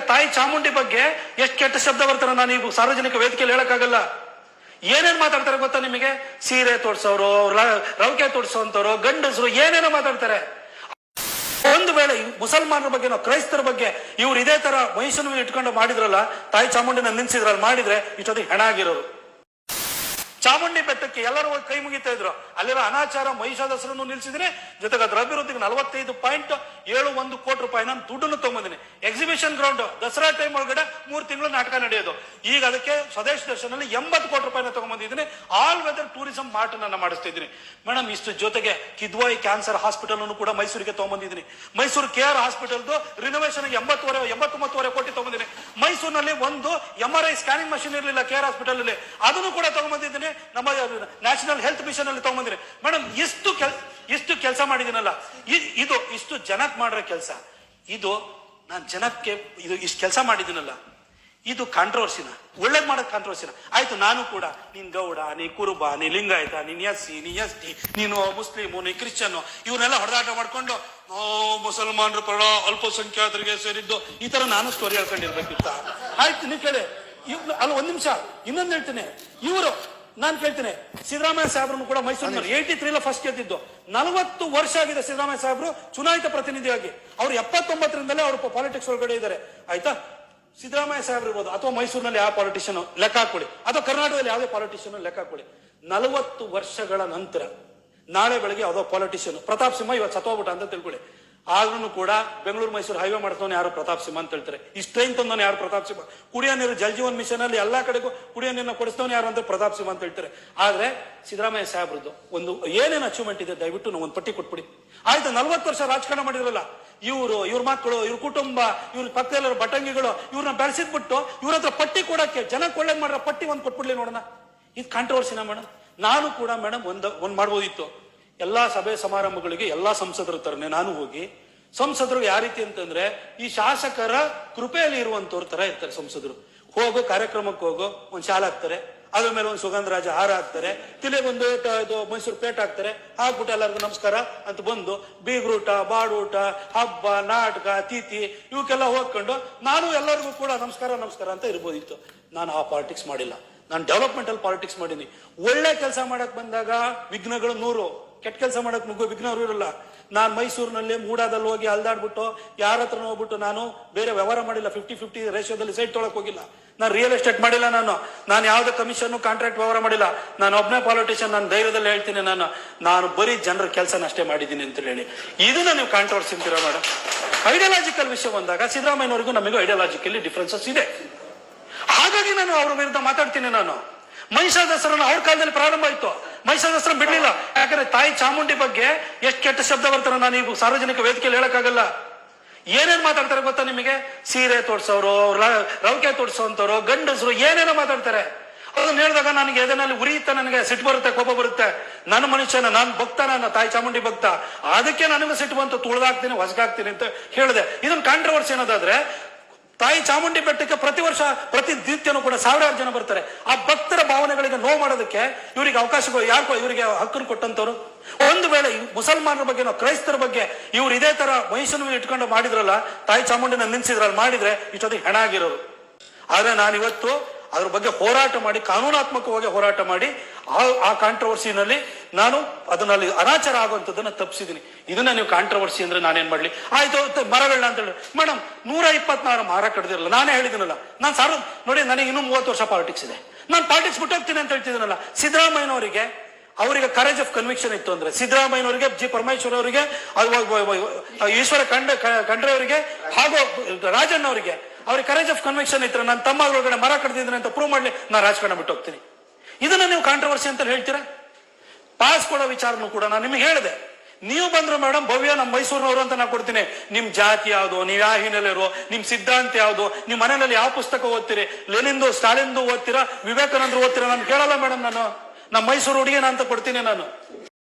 ತಾಯಿ ಚಾಮುಂಡಿ ಬಗ್ಗೆ ಎಷ್ಟು ಕೆಟ್ಟ ಶಬ್ದ ಬರ್ತಾರೆ ನಾನು ಈಗ ಸಾರ್ವಜನಿಕ ವೇದಿಕೆಯಲ್ಲಿ ಹೇಳಕ್ಕಾಗಲ್ಲ. ಏನೇನ್ ಮಾತಾಡ್ತಾರೆ ಗೊತ್ತಾ ನಿಮಗೆ? ಸೀರೆ ತೋಡ್ಸೋರು ರ- ರವಿಕೆ ತೋಡ್ಸೋಂತವ್ರು ಗಂಡಸರು ಏನೇನೋ ಮಾತಾಡ್ತಾರೆ. ಒಂದು ವೇಳೆ ಮುಸಲ್ಮಾನರ ಬಗ್ಗೆ ಕ್ರೈಸ್ತರ ಬಗ್ಗೆ ಇವ್ರು ಇದೇ ತರ ಮೈಸೂರು ಇಟ್ಕೊಂಡು ಮಾಡಿದ್ರಲ್ಲ, ತಾಯಿ ಚಾಮುಂಡಿನ ನಿಲ್ಸಿದ್ರಲ್ಲ ಮಾಡಿದ್ರೆ ಇಷ್ಟೊತ್ತಿಗೆ ಹೆಣ ಆಗಿರೋರು. ಚಾಮುಂಡಿ ಬೆಟ್ಟಕ್ಕೆ ಎಲ್ಲರೂ ಕೈ ಮುಗಿತಾ ಇದ್ರು. ಅಲ್ಲಿರೋ ಅನಾಚಾರ ಮಹಿಷಾದಸರನ್ನು ನಿಲ್ಸಿದ್ರೆ ಜೊತೆಗೆ ಅದ್ರ ಅಭಿವೃದ್ಧಿಗೆ ನಲವತ್ತೈದು ಪಾಯಿಂಟ್ ಏಳು ಒಂದು ಕೋಟಿ ರೂಪಾಯಿ ನಾನು ದುಡ್ಡನ್ನು ತಗೊಂಬಂದಿನಿ. ಎಕ್ಸಿಬಿಷನ್ ಗ್ರೌಂಡ್ ದಸರಾ ಟೈಮ್ ಒಳಗಡೆ ಮೂರು ತಿಂಗಳು ನಾಟಕ ನಡೆಯೋದು. ಈಗ ಅದಕ್ಕೆ ಸ್ವದೇಶ್ ದರ್ಶನಲ್ಲಿ ಎಂಬತ್ತು ಕೋಟಿ ರೂಪಾಯಿನ ತಗೊಂಡ್ಬಂದಿದ್ದೀನಿ ಆಲ್ ವೆದರ್ ಟೂರಿಸಂ ಮಾರ್ಟ್ ನನ್ನ ಮಾಡಿಸ್ತಾ ಇದ್ದೀನಿ ಮೇಡಮ್ ಇಷ್ಟು ಜೊತೆಗೆ ಕಿದ್ವಾಯಿ ಕ್ಯಾನ್ಸರ್ ಹಾಸ್ಪಿಟಲ್ ಅನ್ನು ಕೂಡ ಮೈಸೂರಿಗೆ ತಗೊಂಬಂದಿದ್ದೀನಿ. ಮೈಸೂರು ಕೆ ಆರ್ ಹಾಸ್ಪಿಟಲ್ದು ರಿನೋವೇಷನ್ ಎಂಬತ್ತುವರೆ, ಎಂಬತ್ತೊಂಬತ್ತುವರೆ ಕೋಟಿ ತಗೊಂಡಿದ್ದೀನಿ ಮೈಸೂರಿನಲ್ಲಿ ಒಂದು M R I scanning machine ಇರಲಿಲ್ಲ ಕೆ ಆರ್ ಹಾಸ್ಪಿಟಲ್ ಅಲ್ಲಿ ಅದನ್ನು ಕೂಡ ತಗೊಂಬಂದಿದ್ದೀನಿ. ನಮ್ಮ ನ್ಯಾಷನಲ್ ಹೆಲ್ತ್ ಮಿಷನ್ ಅಲ್ಲಿ ತಗೊಂಬಂದಿದ್ದೀನಿ. ಮೇಡಮ್ ಇಷ್ಟು ಕೆಲ್, ಇಷ್ಟು ಕೆಲಸ ಮಾಡಿದೀನಲ್ಲ ಇದು ಇಷ್ಟು ಜನಕ್ ಮಾಡಿರೋ ಕೆಲಸ. ಇದು ನಾನು ಜನಕ್ಕೆ ಇದು ಇಷ್ಟು ಕೆಲಸ ಮಾಡಿದ್ದೀನಲ್ಲ ಇದು ಕಾಂಟ್ರವರ್ಸಿನ ಒಳ್ಳೇದ್ ಮಾಡೋದು ಕಾಂಟ್ರವರ್ಸಿನ ಆಯ್ತು, ನಾನು ಕೂಡ, ನೀನ್ ಗೌಡ, ನೀ ಕುರುಬ, ನೀ ಲಿಂಗಾಯತ, ನೀನ್ ಎಸ್ ಸಿ ನೀ ಎಸ್ ಟಿ ನೀನು ಮುಸ್ಲಿಮು, ನೀ ಕ್ರಿಶ್ಚಿಯನ್ನು ಇವ್ರನ್ನೆಲ್ಲ ಹೊಡೆದಾಟ ಮಾಡ್ಕೊಂಡು ಮುಸಲ್ಮಾನರ ಪರ ಅಲ್ಪಸಂಖ್ಯಾತರಿಗೆ ಸೇರಿದ್ದು, ಈ ತರ ನಾನು ಸ್ಟೋರಿ ಹೇಳ್ಕೊಂಡಿರ್ಬೇಕಿತ್ತ? ಆಯ್ತು, ನೀ ಕೇಳಿ ಇವ್ ಅಲ್ಲ, ಒಂದ್ ನಿಮಿಷ, ಇನ್ನೊಂದು ಹೇಳ್ತೇನೆ. ಇವರು ನಾನ್ ಕೇಳ್ತೇನೆ. ಸಿದ್ದರಾಮಯ್ಯ ಸಾಹೇಬ್ರನ್ನು ಕೂಡ ಮೈಸೂರಿನಲ್ಲಿ ಏಯ್ಟಿ ತ್ರೀಲ ಫಸ್ಟ್ ಗೆದ್ದಿದ್ದು. ನಲವತ್ತು ವರ್ಷ ಆಗಿದೆ ಸಿದ್ದರಾಮಯ್ಯ ಸಾಹೇಬರು ಚುನಾಯಿತ ಪ್ರತಿನಿಧಿಯಾಗಿ. ಅವ್ರು ಎಪ್ಪತ್ತೊಂಬತ್ತರಿಂದಲೇ ಅವರು ಪಾಲಿಟಿಕ್ಸ್ ಒಳಗಡೆ ಇದ್ದಾರೆ. ಆಯ್ತಾ? ಸಿದ್ದರಾಮಯ್ಯ ಸಾಹೇಬ್ರು ಇರ್ಬೋದು. ಅಥವಾ ಮೈಸೂರಿನಲ್ಲಿ ಯಾವ ಪಾಲಿಟಿಷಿಯನ್ ಲೆಕ್ಕ ಹಾಕೊಳ್ಳಿ ಅಥವಾ ಕರ್ನಾಟಕದಲ್ಲಿ ಯಾವುದೇ ಪಾಲಿಟಿಷಿಯನ್ ಲೆಕ್ಕ ಹಾಕೊಳ್ಳಿ ನಲವತ್ತು ವರ್ಷಗಳ ನಂತರ ನಾಳೆ ಬೆಳಗ್ಗೆ ಯಾವುದೋ ಪಾಲಿಟಿಷಿಯನ್ ಪ್ರತಾಪ್ ಸಿಂಹ ಇವತ್ತು ಸತ್ತೋಗ್ಬಿಟ್ಟ ಅಂತ ತಿಳ್ಕೊಳ್ಳಿ. ಆದ್ರೂ ಕೂಡ ಬೆಂಗಳೂರು ಮೈಸೂರು ಹೈವೇ ಮಾಡ್ತಾನೆ ಯಾರು ಪ್ರತಾಪ್ ಸಿಂಹ ಅಂತ ಹೇಳ್ತಾರೆ. ಇಷ್ಟು ಟ್ರೈನ್ ತಂದವನು ಯಾರು ಪ್ರತಾಪ್ ಸಿಂಹ? ಕುಡಿಯೋ ನೀರು ಜಲ್ ಜೀವನ್ ಮಿಷನ್ ಅಲ್ಲಿ ಎಲ್ಲಾ ಕಡೆಗೂ ಕುಡಿಯೋ ನೀರನ್ನ ಕೊಡಿಸ್ತವನು ಯಾರು ಅಂತ ಪ್ರತಾಪ್ ಸಿಂಹ ಅಂತ ಹೇಳ್ತಾರೆ. ಆದ್ರೆ ಸಿದ್ದರಾಮಯ್ಯ ಸಾಹೇಬ್ರದ್ದು ಒಂದು ಏನೇನು ಅಚೀವ್ಮೆಂಟ್ ಇದೆ ದಯವಿಟ್ಟು ನಾವು ಒಂದು ಪಟ್ಟಿ ಕೊಟ್ಬಿಡಿ. ಆಯ್ತು, ನಲ್ವತ್ತು ವರ್ಷ ರಾಜಕಾರಣ ಮಾಡಿರಲ್ಲ ಇವರು, ಇವ್ರ ಮಕ್ಕಳು ಇವ್ರ ಕುಟುಂಬ, ಇವ್ರ ಪಕ್ಕದಲ್ಲಿರೋ ಬಟಂಗಿಗಳು ಇವ್ರನ್ನ ಬೆಳೆಸಿದ್ಬಿಟ್ಟು ಇವ್ರ ಹತ್ರ ಪಟ್ಟಿ ಕೊಡಕ್ಕೆ ಜನ ಒಳ್ಳೇದ್ ಮಾಡ್ರ ಪಟ್ಟಿ ಒಂದು ಕೊಟ್ಬಿಡ್ಲಿ ನೋಡೋಣ. ಇದು ಕಾಂಟ್ರವರ್ಸಿನ ಮೇಡಮ್ ನಾನು ಕೂಡ ಮೇಡಮ್ ಒಂದ್ ಒಂದ್ ಮಾಡ್ಬೋದಿತ್ತು. ಎಲ್ಲಾ ಸಭೆ ಸಮಾರಂಭಗಳಿಗೆ ಎಲ್ಲಾ ಸಂಸದರು ತರನೇ, ನಾನು ಹೋಗಿ. ಸಂಸದರು ಯಾವ ರೀತಿ ಅಂತಂದ್ರೆ, ಈ ಶಾಸಕರ ಕೃಪೆಯಲ್ಲಿ ಇರುವಂತವ್ರ ತರ ಇರ್ತಾರೆ ಸಂಸದರು. ಹೋಗೋ, ಕಾರ್ಯಕ್ರಮಕ್ಕೆ ಹೋಗೋ, ಒಂದ್ ಶಾಲೆ ಹಾಕ್ತಾರೆ. ಅದ್ರ ಮೇಲೆ ಒಂದು ಸುಗಂಧರಾಜ ಹಾರ ಹಾಕ್ತಾರೆ. ಬಂದು ಇದು ಮೈಸೂರು ಪೇಟ್ ಹಾಕ್ತಾರೆ. ಹಾಕ್ಬಿಟ್ಟು ಎಲ್ಲರಿಗೂ ನಮಸ್ಕಾರ ಅಂತ ಬಂದು ಬೀಗ್ರೂಟ ಬಾಡೂಟ ಹಬ್ಬ, ನಾಟಕ ತಿಥಿ ಇವಕ್ಕೆಲ್ಲ ಹೋಗ್ಕೊಂಡು ನಾನು ಎಲ್ಲರಿಗೂ ಕೂಡ ನಮಸ್ಕಾರ ನಮಸ್ಕಾರ ಅಂತ ಇರ್ಬೋದಿತ್ತು. ನಾನು ಆ ಪಾಲಿಟಿಕ್ಸ್ ಮಾಡಿಲ್ಲ. ನಾನು ಡೆವಲಪ್ಮೆಂಟಲ್ ಪಾಲಿಟಿಕ್ಸ್ ಮಾಡೀನಿ. ಒಳ್ಳೆ ಕೆಲಸ ಮಾಡಕ್ ಬಂದಾಗ ವಿಘ್ನಗಳು ನೂರು. ಕೆಟ್ಟ ಕೆಲಸ ಮಾಡಕ್ ನುಗ್ಗೋ ವಿಘ್ನವರು ಇರಲ್ಲ. ನಾನು ಮೈಸೂರಿನಲ್ಲಿ ಮೂಡಾದಲ್ಲಿ ಹೋಗಿ ಅಲ್ದಾಡ್ಬಿಟ್ಟು ಯಾರ ಹತ್ರ ಹೋಗ್ಬಿಟ್ಟು ನಾನು ಬೇರೆ ವ್ಯವಹಾರ ಮಾಡಿಲ್ಲ ಫಿಫ್ಟಿ ಫಿಫ್ಟಿ ರೇಷಿಯೋದಲ್ಲಿ ಸೈಟ್ ತೊಳಕ್ ಹೋಗಿಲ್ಲ. ನಾನು ರಿಯಲ್ ಎಸ್ಟೇಟ್ ಮಾಡಿಲ್ಲ ನಾನು. ನಾನು ಯಾವುದೇ ಕಮಿಷನ್ ಕಾಂಟ್ರಾಕ್ಟ್ ವ್ಯವಹಾರ ಮಾಡಿಲ್ಲ. ನಾನು ಒಬ್ಬನೇ ಪಾಲಿಟಿಷಿಯನ್ ನಾನು ಧೈರ್ಯದಲ್ಲಿ ಹೇಳ್ತೀನಿ ನಾನು. ನಾನು ಬರೀ ಜನರ ಕೆಲಸನ ಅಷ್ಟೇ ಮಾಡಿದ್ದೀನಿ ಅಂತ ಹೇಳಿ. ಇದನ್ನ ನೀವು ಕಾಂಟ್ರವರ್ಸಿ ಅಂತೀರಾ ಮೇಡಮ್ ಐಡಿಯಾಲಜಿಕಲ್ ವಿಷಯ ಬಂದಾಗ ಸಿದ್ದರಾಮಯ್ಯನವರಿಗೂ ನಮಗೂ ಐಡಿಯಾಲಜಿಕಲಿ ಡಿಫ್ರೆನ್ಸಸ್ ಇದೆ. ಹಾಗಾಗಿ ನಾನು ಅವ್ರ ವಿರುದ್ಧ ಮಾತಾಡ್ತೀನಿ ನಾನು. ಮಹಿಷಾ ದಸರನ ಅವ್ರ ಕಾಲದಲ್ಲಿ ಪ್ರಾರಂಭ ಆಯ್ತು. ಮಹಿಷಾ ದಸರಾ ಬಿಡ್ಲಿಲ್ಲ. ಯಾಕಂದ್ರೆ ತಾಯಿ ಚಾಮುಂಡಿ ಬಗ್ಗೆ ಎಷ್ಟು ಕೆಟ್ಟ ಶಬ್ದ ಬರ್ತಾರೆ ನಾನು ಈಗ ಸಾರ್ವಜನಿಕ ವೇದಿಕೆಯಲ್ಲಿ ಹೇಳಕ್ಕಾಗಲ್ಲ. ಏನೇನ್ ಮಾತಾಡ್ತಾರೆ ಗೊತ್ತಾ ನಿಮಗೆ? ಸೀರೆ ತೋರ್ಸೋರು ರವಿಕೆ ತೋಡ್ಸೋಂತವ್ರು ಗಂಡಸರು ಏನೇನೋ ಮಾತಾಡ್ತಾರೆ. ಅದನ್ನ ಹೇಳಿದಾಗ ನನಗೆ ಎದೆನಲ್ಲಿ ಉರಿಯುತ್ತೆ ನನಗೆ ಸಿಟ್ಟು ಬರುತ್ತೆ, ಕೋಪ ಬರುತ್ತೆ. ನನ್ನ ಮನುಷ್ಯನ ನಾನು ಭಕ್ತ, ನನ್ನ ತಾಯಿ ಚಾಮುಂಡಿ ಭಕ್ತ. ಅದಕ್ಕೆ ನನಗೆ ಸಿಟ್ಟು ಬಂತು ತುಳಿದಾಕ್ತೀನಿ ಹೊಸಗಾಗ್ತೀನಿ ಅಂತ ಹೇಳಿದೆ. ಇದನ್ನ ಕಾಂಟ್ರವರ್ಸಿ ಅನ್ನೋದಾದ್ರೆ ತಾಯಿ ಚಾಮುಂಡಿ ಬೆಟ್ಟಕ್ಕೆ ಪ್ರತಿ ವರ್ಷ, ಪ್ರತಿ ದಿತ್ಯನೂ ಕೂಡ ಸಾವಿರಾರು ಜನ ಬರ್ತಾರೆ. ಆ ಭಕ್ತರ ಭಾವನೆಗಳಿಗೆ ನೋವು ಮಾಡೋದಕ್ಕೆ ಇವರಿಗೆ ಅವಕಾಶ ಯಾಕೋ ಇವರಿಗೆ ಹಕ್ಕನ್ನು ಕೊಟ್ಟಂತವ್ರು? ಒಂದು ವೇಳೆ ಮುಸಲ್ಮಾನರ ಬಗ್ಗೆ ಕ್ರೈಸ್ತರ ಬಗ್ಗೆ ಇವ್ರು ಇದೇ ತರ ಮಹಿಷನ್ನು ಇಟ್ಕೊಂಡು ಮಾಡಿದ್ರಲ್ಲ, ತಾಯಿ ಚಾಮುಂಡಿನ ನಿಲ್ಸಿದ್ರಲ್ಲಿ ಮಾಡಿದ್ರೆ ಇಷ್ಟೊತ್ತಿಗೆ ಹೆಣ ಆಗಿರೋರು. ಆದ್ರೆ ನಾನು ಇವತ್ತು ಅದ್ರ ಬಗ್ಗೆ ಹೋರಾಟ ಮಾಡಿ, ಕಾನೂನಾತ್ಮಕವಾಗಿ ಹೋರಾಟ ಮಾಡಿ, ಆ ಆ ಕಾಂಟ್ರವರ್ಸಿನಲ್ಲಿ ನಾನು ಅದನ್ನಲ್ಲಿ ಅನಾಚಾರ ಆಗುವಂಥದ್ದನ್ನ ತಪ್ಪಿಸಿದ್ದೀನಿ. ಇದನ್ನ ನೀವು ಕಾಂಟ್ರವರ್ಸಿ ಅಂದ್ರೆ ನಾನೇನ್ ಮಾಡ್ಲಿ? ಆಯ್ತು ಮರಗಳನ್ನ ಅಂತ ಹೇಳಿ. ಮೇಡಮ್ ನೂರ ಇಪ್ಪತ್ನಾರು ಮರ ಕಡ್ದಿರಲ್ಲ. ನಾನೇ ಹೇಳಿದಿನಲ್ಲ ನಾನು ಸಾರ್, ನೋಡಿ, ನನಗೆ ಇನ್ನೂ ಮೂವತ್ತು ವರ್ಷ ಪಾಲಿಟಿಕ್ಸ್ ಇದೆ. ನಾನು ಪಾಲಿಟಿಕ್ಸ್ ಬಿಟ್ಟೋಗ್ತೀನಿ ಅಂತ ಹೇಳ್ತಿದ್ದೀನಲ್ಲ. ಸಿದ್ದರಾಮಯ್ಯನವರಿಗೆ, ಅವರಿಗೆ ಕರೇಜ್ ಆಫ್ ಕನ್ವಿಕ್ಷನ್ ಇತ್ತು ಅಂದ್ರೆ, ಸಿದ್ದರಾಮಯ್ಯನವರಿಗೆ, ಜಿ. ಪರಮೇಶ್ವರ್ ಅವರಿಗೆ ಈಶ್ವರ ಖಂಡ ಖಂಡ್ರೆ ಅವರಿಗೆ, ಹಾಗೂ ರಾಜಣ್ಣ ಅವರಿಗೆ ಅವ್ರಿಗೆ ಕರೇಜ್ ಆಫ್ ಕನ್ವೆಕ್ಷನ್ ಇತ್ತು ನನ್ನ ತಮ್ಮ ಒಳಗಡೆ ಮರ ಕಡ್ದಿದ್ದೀನಿ ಅಂತ ಪ್ರೂವ್ ಮಾಡಲಿ ನಾನು ರಾಜಕಾರಣ ಬಿಟ್ಟು ಹೋಗ್ತೀನಿ. ಇದನ್ನ ನೀವು ಕಾಂಟ್ರವರ್ಸಿ ಅಂತ ಹೇಳ್ತೀರಾ? ಪಾಸ್ ಕೊಡೋ ವಿಚಾರನೂ ಕೂಡ ನಾನು ನಿಮಗೆ ಹೇಳಿದೆ. ನೀವು ಬಂದ್ರು ಮೇಡಮ್ ಭವ್ಯ ನಮ್ಮ ಮೈಸೂರಿನವರು ಅಂತ ನಾನು ಕೊಡ್ತೀನಿ. ನಿಮ್ ಜಾತಿ ಯಾವುದು, ನೀವು ಯಾವ ಹಿನ್ನೆಲೆಯರು ನಿಮ್ ಸಿದ್ಧಾಂತ ಯಾವುದು, ನಿಮ್ ಮನೆಯಲ್ಲಿ ಯಾವ ಪುಸ್ತಕ ಓದ್ತೀರಿ, ಲೆನಿಂದು, ಸ್ಟಾಲಿನ್ದು ಓದ್ತೀರಾ, ವಿವೇಕಾನಂದರು ಓದ್ತೀರಾ, ನಾನು ಕೇಳಲ್ಲ ಮೇಡಮ್ ನಾನು. ನಮ್ಮ ಮೈಸೂರು ಹುಡುಗಿನ ಅಂತ ಕೊಡ್ತೀನಿ ನಾನು.